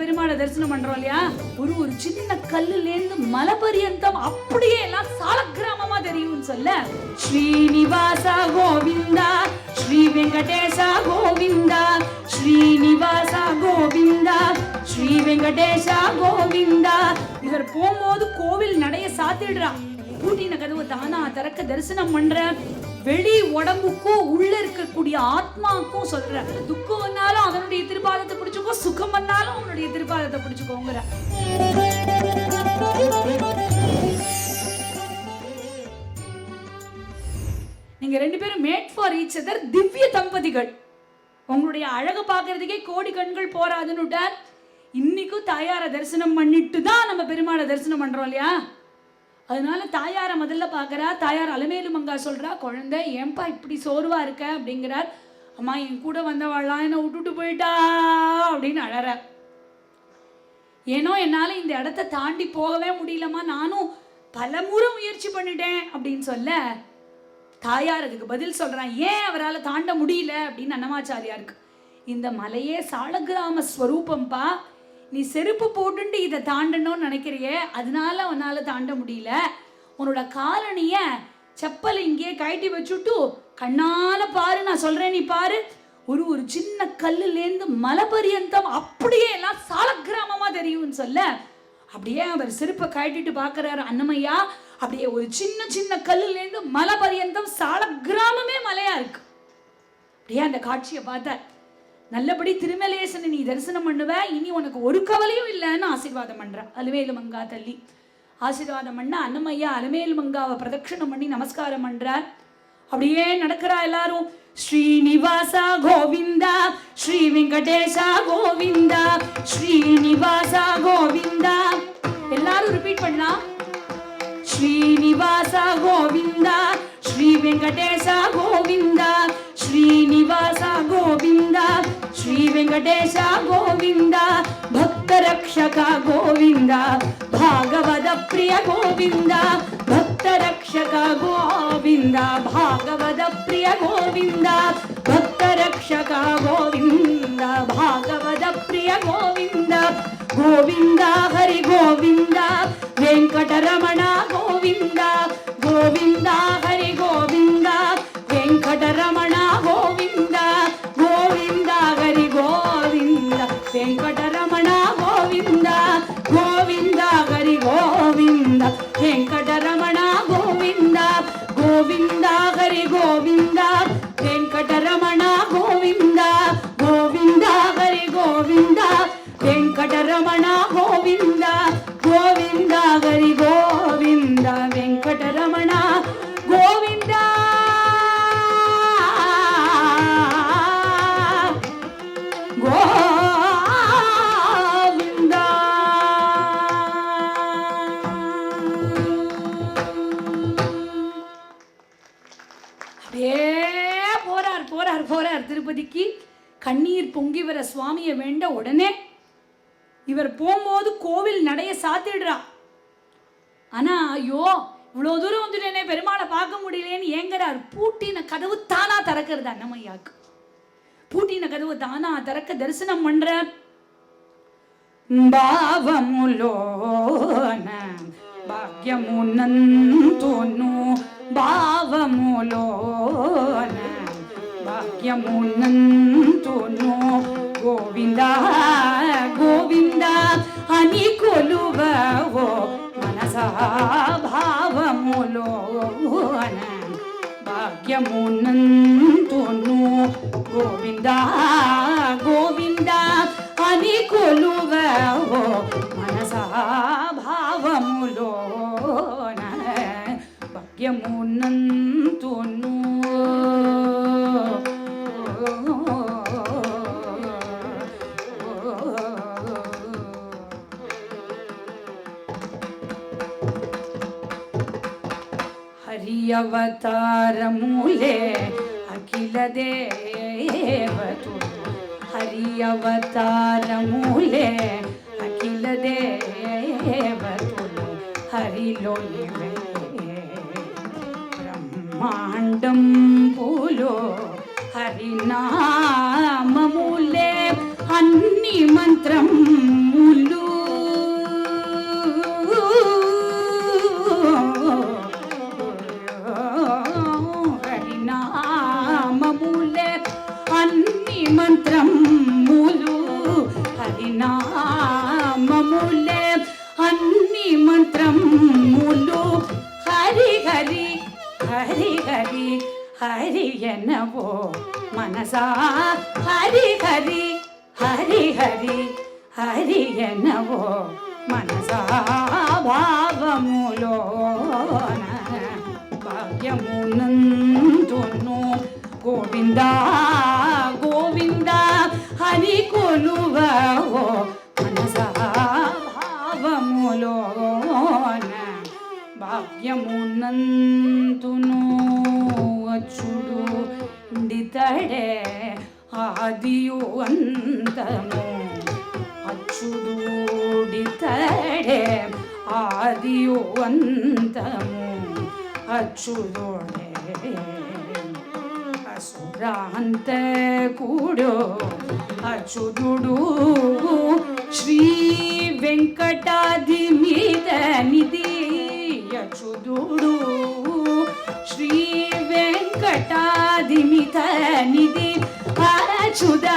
பெருமாளை தரிசனம் பண்றோம் இல்லையா? ஒரு ஒரு சின்ன கல்லுலேருந்து மலை பரியந்தம் அப்படியே எல்லாம் சாலக்கிராமமா தெரியும்னு சொல்ல. ஸ்ரீனிவாசா கோவிந்தா ஸ்ரீ வெங்கடேசா கோவிந்தா ஸ்ரீனிவாசா கோவிந்தா ஸ்ரீ வெங்கடேசா கோவிந்தா. இவர் போகும்போது கோவில் நடைய சாத்திடுறா. பூட்டின கதவு தானா திறக்க தரிசனம் பண்ற. வெளி உடம்புக்கும் உள்ள இருக்கக்கூடிய ஆத்மாக்கும் சொல்ற. துக்கம் வந்தாலும் அதனுடைய திருப்பாதத்தை திருப்பாதத்தை பிடிச்சுக்கோங்கிற. நீங்க ரெண்டு பேரும் மேட் ஃபார் ஈச் அதர் திவ்ய தம்பதிகள். உங்களுடைய அழகை பார்க்கறதுக்கே கோடி கண்கள் போறாதுன்னு விட்டார் இன்னைக்கும் தாயாரை தரிசனம் பண்ணிட்டு தான் நம்ம பெருமாளை தரிசனம் பண்றோம் இல்லையா? அதனால தாயாரை முதல்ல பார்க்கறா தாயார் அலமேலு மங்கா சொல்றா குழந்தை ஏன்பா இப்படி சோர்வா இருக்க? அப்படிங்கிறார். அம்மா என் கூட வந்தவாள்லாம் என்னை விட்டுட்டு போயிட்டா அப்படின்னு அழற ஏனோ என்னால் இந்த இடத்த தாண்டி போகவே முடியலம்மா. நானும் பல முறை முயற்சி பண்ணிட்டேன் அப்படின்னு சொல்ல தாயார் அதுக்கு பதில் சொல்கிறான் ஏன் அவரால் தாண்ட முடியல அப்படின்னு அன்னமாச்சாரியாருக்கு. இந்த மலையே சாலகிராம ஸ்வரூபம்பா. நீ செருப்பு போட்டுட்டு இதை தாண்டணும்னு நினைக்கிறிய. அதனால உன்னால் தாண்ட முடியல. உன்னோட காலணிய செப்பல் இங்கேயே கழட்டி வச்சுட்டு கண்ணால் பாரு நான் சொல்கிறேன் நீ பாரு. ஒரு ஒரு சின்ன கல்லுலேருந்து மலை பரியந்தம் அப்படியே எல்லாம் சாலக்கிராமமா தெரியும்னு சொல்ல. அப்படியே அவர் செருப்பை கழட்டிட்டு பார்க்குறாரு அன்னமையா அப்படியே ஒரு சின்ன சின்ன கல்லுலேருந்து மலை பரியந்தம் சால கிராமமே மலையா இருக்கு. அப்படியே அந்த காட்சியை பார்த்தார். நல்லபடி திருமலேசனை நீ தரிசனம் பண்ணுவ இனி உனக்கு ஒரு கவலையும் இல்லைன்னு ஆசீர்வாதம் பண்ற. அலுமேலு மங்கா தள்ளி. ஆசீர்வாதம் பண்ண அன்னமையா அலுமேலு மங்காவை பிரதட்சணம் பண்ணி நமஸ்காரம் பண்றார் அப்படியே நடக்கிறா எல்லாரும். ಶ್ರೀನಿವಾಸ ಗೋವಿಂದ, ಶ್ರೀ ವೆಂಕಟೇಶ ಗೋವಿಂದ, ಶ್ರೀನಿವಾಸ ಗೋವಿಂದ. ಎಲ್ಲರೂ ರಿಪೀಟ್ ಪಡ್ಲ ಶ್ರೀನಿವಾಸ ಗೋವಿಂದ, ಶ್ರೀ ವೆಂಕಟೇಶ ಗೋವಿಂದ, ಶ್ರೀನಿವಾಸ ಗೋವಿಂದ, ಶ್ರೀ ವೆಂಕಟೇಶ ಗೋವಿಂದ, ಭಕ್ತರಕ್ಷಕ ಗೋವಿಂದ. ಭಾಗವತ ಪ್ರಿಯ ಗೋವಿಂದ ಭಕ್ತ ರಕ್ಷಕ ಗೋವಿಂದ ಭಾಗವತ ಪ್ರಿಯ ಗೋವಿಂದ ಭಕ್ತ ರಕ್ಷಕ ಗೋವಿಂದ ಭಾಗವತ ಪ್ರಿಯ ಗೋವಿಂದ ಗೋವಿಂದ ಹರಿ ಗೋವಿಂದ ವೆಂಕಟರಮಣ ಗೋವಿಂದ ಗೋವಿಂದ ಹರಿ ಗೋವಿಂದ ವೆಂಕಟರಮಣ அப்படியே போறார் போறார் போறார். திருப்பதிக்கு கண்ணீர் பொங்கி வர சுவாமியை வேண்ட உடனே இவர் போகும்போது கோவில் நடைய சாத்திடுறா. ஆனா ஐயோ இவ்வளோ தூரம் வந்துட்டேனே பெருமாளை பார்க்க முடியலேன்னு ஏங்கிறார். பூட்டின கதவு தானா திறக்கிறது அண்ணமையாக்கு பூட்டின கதவு தானா திறக்க தரிசனம் பண்ற பாவமுலோன பாக்யமுன்னு భావములోన భాగ్యమునంతును. గోవింద గోవింద అని కొలువవో మనసా. യമുനന്തൊന്നു ഹരിയവതാരമൂലേ അഖിലദേവതു. ഹരിയവതാരമൂലേ അഖിലദേവതു. ഹരിലോ బ్రహ్మాండం పూలో హరినా ஹரி ஹரி ஹரி என்னவோ மனசா ஹரி ஹரி ஹரி ஹரி ஹரி என்னவோ మనసా భావములోన భాగ్యమునందును గోవింద గోవింద ಕಂಡಿತಳೆ ಆದಿಯು ಅಂತನು ಅಚ್ಚುದೂಡಿತಳೆ ಆದಿಯು ಅಂತನು ಅಚ್ಚುದೋಡೆ ಅಸುರಾಂತ ಕೂಡೋ ಅಚ್ಚುದುಡು ಶ್ರೀ ವೆಂಕಟಾದಿ ಮೀದ ನಿಧಿ ಅಚ್ಚುದುಡು ಶ್ರೀ ವೆ శ్రీ వెంకటాది మీద నిధి అచ్యుత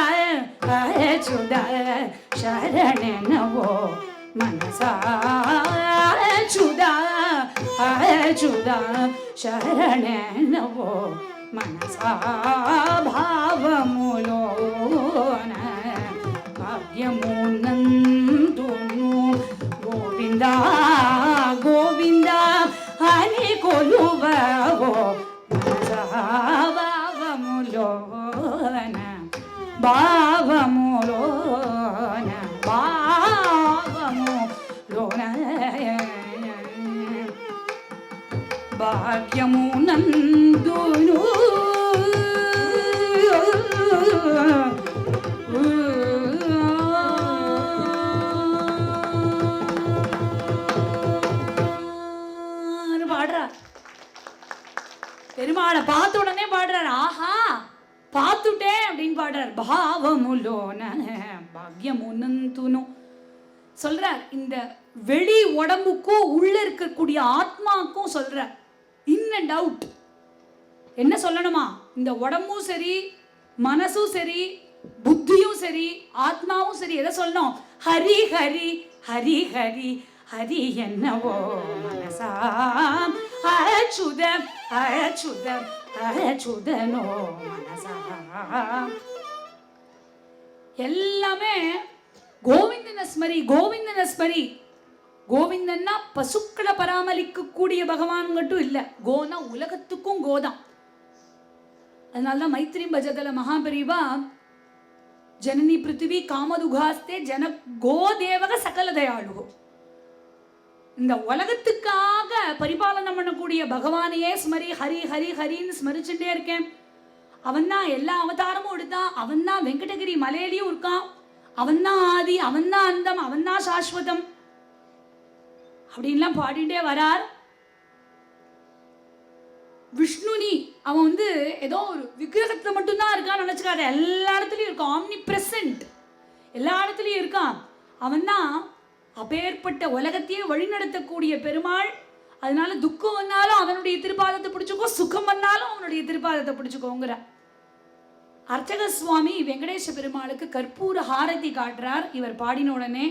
అచ్యుత శరణనవో మనసా అచ్యుత అచ్యుత శరణనవో మనసా భావములోన భాగ్యమునందును గోవింద గోవింద అని కొలువవో அப்படின்னு பாடுறார் பாக்யமுனந்துனு சொல்றார் இந்த வெளி உடம்புக்கும் உள்ள இருக்கக்கூடிய ஆத்மாக்கும் சொல்றார் இன் அண்ட் அவுட் என்ன சொல்லணுமா? இந்த உடம்பும் சரி மனசும் சரி புத்தியும் சரி ஆத்மாவும் சரி எதை சொல்லணும்? ஹரி ஹரி ஹரி ஹரி ஹரி என்னவோ மனசா? அச்சுதம் அச்சுதம் அச்சுதனோ மனசா? எல்லாமே கோவிந்தன ஸ்மரி கோவிந்தன ஸ்மரி கோவிந்தன்னா பசுக்களை பராமரிக்கக்கூடிய பகவான் மட்டும் இல்லை. கோனா உலகத்துக்கும் கோதான். அதனால்தான் மைத்ரி பஜதல மகாபரிவா ஜனனி பிருத்திவி காமதுகாஸ்தே ஜன கோதேவக சகல தயாளுகோ. இந்த உலகத்துக்காக பரிபாலனம் பண்ணக்கூடிய பகவானையே ஸ்மரி ஹரி ஹரி ஹரின்னு ஸ்மரிச்சுட்டே இருக்கேன். அவன் தான் எல்லா அவதாரமும் எடுத்தான் அவன் தான் வெங்கடகிரி மலையிலையும் இருக்கான் அவன் தான் ஆதி அவன் தான் அந்தம் அவன் தான் சாஸ்வதம். அப்படின்லாம் பாடிட்டே வரார். விஷ்ணுனி அவன் வந்து ஏதோ ஒரு விக்கிரகத்தில் மட்டும்தான் இருக்கான்னு நினச்சிக்காத. எல்லா இடத்துலையும் இருக்கான் ஆம்னி பிரசன்ட் எல்லா இடத்துலையும் இருக்கான் அவன் தான் அப்பேற்பட்ட உலகத்தையே வழிநடத்தக்கூடிய பெருமாள். அதனால துக்கம் வந்தாலும் அவனுடைய திருப்பாதத்தை பிடிச்சிக்கோ சுகம் வந்தாலும் அவனுடைய திருப்பாதத்தை பிடிச்சிக்கோங்கிற. அர்ச்சக சுவாமி வெங்கடேச பெருமாளுக்கு கற்பூர ஆரதி காட்டுறார். இவர் பாடின உடனே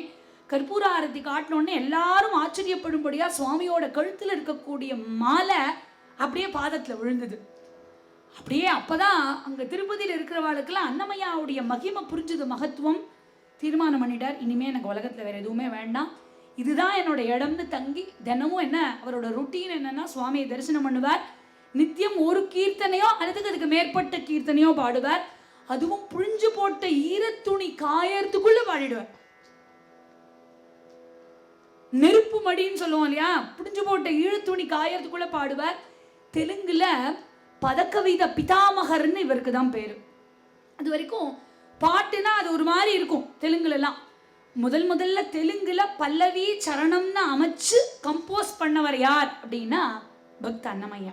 கற்பூர ஹாரதி காட்டினோடனே எல்லாரும் ஆச்சரியப்படும்படியா சுவாமியோட கழுத்தில் இருக்கக்கூடிய மாலை அப்படியே பாதத்தில் விழுந்தது. அப்படியே அப்போதான் அங்கே திருப்பதியில் இருக்கிறவாளுக்கெல்லாம் அன்னமையாவுடைய மகிமை புரிஞ்சது மகத்துவம். தீர்மானம் பண்ணிட்டார். இனிமேல் எனக்கு உலகத்தில் வேறு எதுவுமே வேண்டாம். இதுதான் என்னோட இடம்னு தங்கி தினமும் என்ன அவரோட ருட்டீன் என்னன்னா சுவாமியை தரிசனம் பண்ணுவார். நித்தியம் ஒரு கீர்த்தனையோ அல்லது அதுக்கு மேற்பட்ட கீர்த்தனையோ பாடுவார். அதுவும் புழிஞ்சு போட்ட ஈரத்துணி காயறதுக்குள்ள பாடிடுவார். நெருப்பு மடின்னு சொல்லுவோம் இல்லையா? புடிஞ்சு போட்ட ஈழத்துணி காயறதுக்குள்ள பாடுவார். தெலுங்குல பதக்கவித பிதாமகர்னு இவருக்கு தான் பேரு. அது வரைக்கும் பாட்டுனா அது ஒரு மாதிரி இருக்கும் தெலுங்குலலாம். முதல் முதல்ல தெலுங்குல பல்லவி சரணம்னு அமைச்சு கம்போஸ் பண்ணவர் யார் அப்படின்னா பக்த அன்னமையா